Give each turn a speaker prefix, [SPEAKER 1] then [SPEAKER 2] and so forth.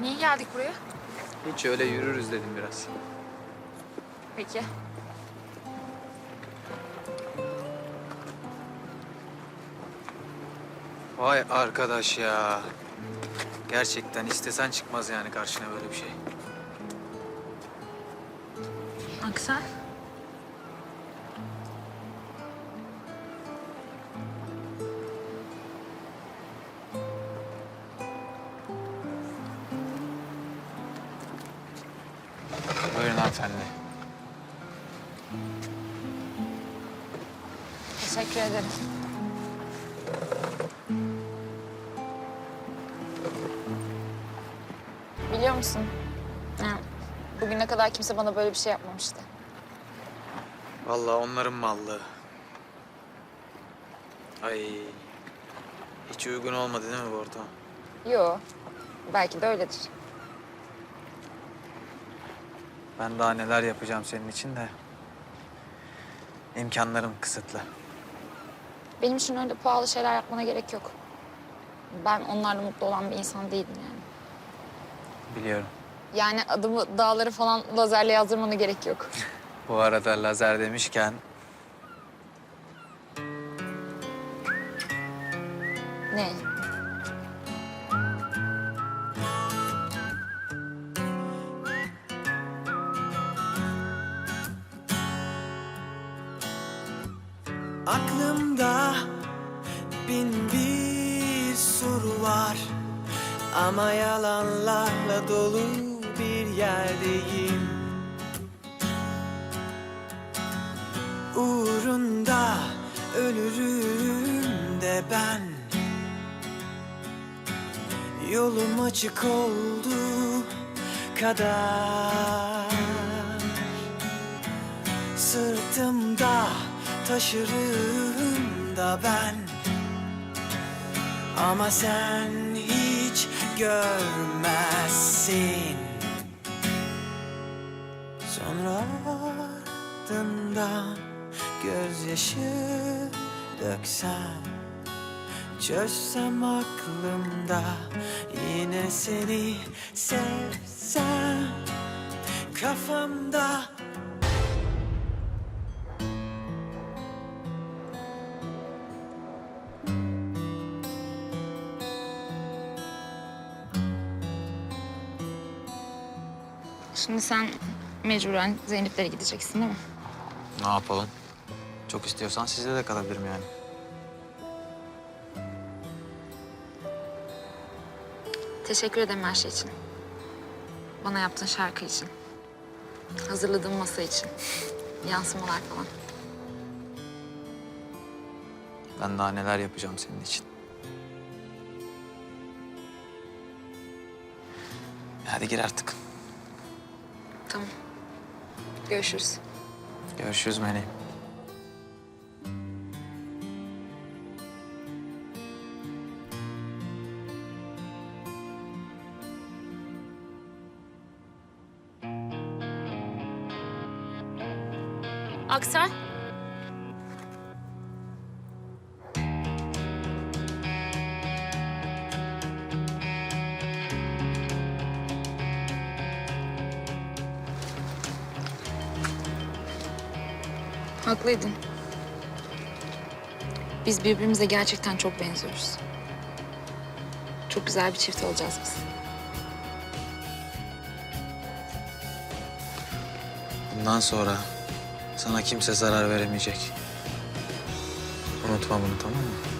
[SPEAKER 1] Niye geldik buraya?
[SPEAKER 2] Hiç öyle yürürüz dedim biraz.
[SPEAKER 1] Peki.
[SPEAKER 2] Vay arkadaş ya. Gerçekten istesen çıkmaz yani karşına böyle bir şey.
[SPEAKER 1] Aksel.
[SPEAKER 2] Hanımefendi.
[SPEAKER 1] Teşekkür ederim. Biliyor musun? Ya, bugüne kadar kimse bana böyle bir şey yapmamıştı.
[SPEAKER 2] Vallahi onların mallığı. Ay. Hiç uygun olmadı değil mi bu ortam?
[SPEAKER 1] Yo. Belki de öyledir.
[SPEAKER 2] Ben daha neler yapacağım senin için de. İmkanlarım kısıtlı.
[SPEAKER 1] Benim için öyle pahalı şeyler yapmana gerek yok. Ben onlarla mutlu olan bir insan değilim yani.
[SPEAKER 2] Biliyorum.
[SPEAKER 1] Yani adımı dağları falan lazerle yazdırmana gerek yok.
[SPEAKER 2] Bu arada lazer demişken
[SPEAKER 1] ne?
[SPEAKER 3] Aklımda bin bir soru var. Ama yalanlarla dolu bir yerdeyim. Uğrunda ölürüm de ben. Yolum açık oldu kadar. Sırtımda taşırım da ben. Ama sen hiç görmezsin. Sonra ardından gözyaşı döksem Çözsem aklımda yine seni sevsem. Kafamda
[SPEAKER 1] Şimdi sen mecburen Zeynep'lere gideceksin değil mi?
[SPEAKER 2] ne yapalım? Çok istiyorsan sizde de kalabilirim yani.
[SPEAKER 1] Teşekkür ederim her şey için. Bana yaptığın şarkı için. Hazırladığın masa için. Yansımalar falan.
[SPEAKER 2] Ben daha neler yapacağım senin için. Hadi gir artık.
[SPEAKER 1] Tamam. Görüşürüz.
[SPEAKER 2] Görüşürüz Meleğim.
[SPEAKER 1] Aksel. Haklıydın. Biz birbirimize gerçekten çok benziyoruz. Çok güzel bir çift olacağız biz.
[SPEAKER 2] Bundan sonra sana kimse zarar veremeyecek. Unutma bunu tamam mı?